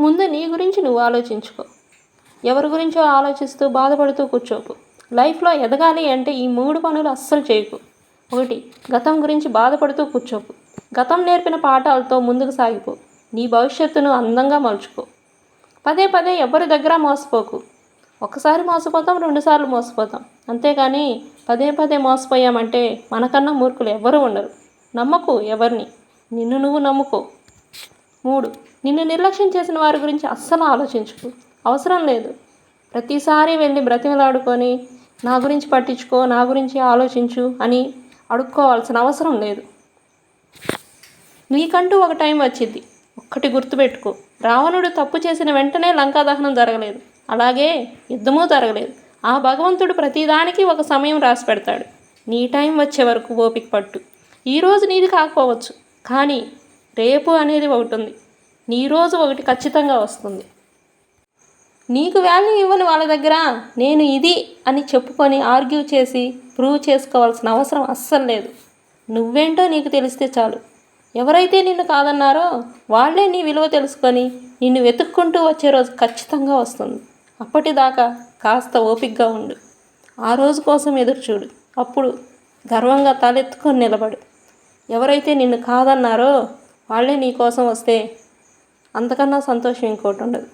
ముందు నీ గురించి నువ్వు ఆలోచించుకో. ఎవరి గురించో ఆలోచిస్తూ బాధపడుతూ కూర్చోకు. లైఫ్లో ఎదగాలి అంటే ఈ మూడు పనులు అస్సలు చేయకు. ఒకటి గతం గురించి బాధపడుతూ కూర్చోకు. గతం నేర్పిన పాఠాలతో ముందుకు సాగిపో. నీ భవిష్యత్తును అందంగా మలుచుకో. పదే పదే ఎవరి దగ్గర మోసపోకు. ఒకసారి మోసపోతాం రెండుసార్లు మోసపోతాం. అంతేగాని పదే పదే మోసపోయామంటే మనకన్నా మూర్ఖులు ఎవరు ఉండరు. నమ్మకు ఎవరిని. నిన్ను నువ్వు నమ్ముకో. మూడు. నిన్ను నిర్లక్ష్యం చేసిన వారి గురించి అస్సలు ఆలోచించుకు. అవసరం లేదు. ప్రతిసారి వెళ్ళి బ్రతిమలాడుకొని నా గురించి పట్టించుకో నా గురించి ఆలోచించు అని అడుక్కోవాల్సిన అవసరం లేదు. నీకంటూ ఒక టైం వచ్చింది. ఒక్కటి గుర్తుపెట్టుకో. రావణుడు తప్పు చేసిన వెంటనే లంకా దహనం జరగలేదు. అలాగే యుద్ధమూ జరగలేదు. ఆ భగవంతుడు ప్రతిదానికి ఒక సమయం రాసి పెడతాడు. నీ టైం వచ్చే వరకు ఓపిక పట్టు. ఈరోజు నీది కాకపోవచ్చు. కానీ రేపు అనేది ఒకటి ఉంది నీ రోజు ఒకటి ఖచ్చితంగా వస్తుంది. నీకు వాల్యూ ఇవ్వని వాళ్ళ దగ్గర నేను ఇది అని చెప్పుకొని ఆర్గ్యూ చేసి ప్రూవ్ చేసుకోవాల్సిన అవసరం అస్సలు లేదు. నువ్వేంటో నీకు తెలిస్తే చాలు. ఎవరైతే నిన్ను కాదన్నారో వాళ్ళే నీ విలువ తెలుసుకొని నిన్ను వెతుక్కుంటూ వచ్చే రోజు ఖచ్చితంగా వస్తుంది. అప్పటిదాకా కాస్త ఓపికగా ఉండు. ఆ రోజు కోసం ఎదురు చూడు. అప్పుడు గర్వంగా తలెత్తుకొని నిలబడు. ఎవరైతే నిన్ను కాదన్నారో వాళ్ళే నీ కోసం వస్తే అంతకన్నా సంతోషం ఇంకోటి ఉండదు.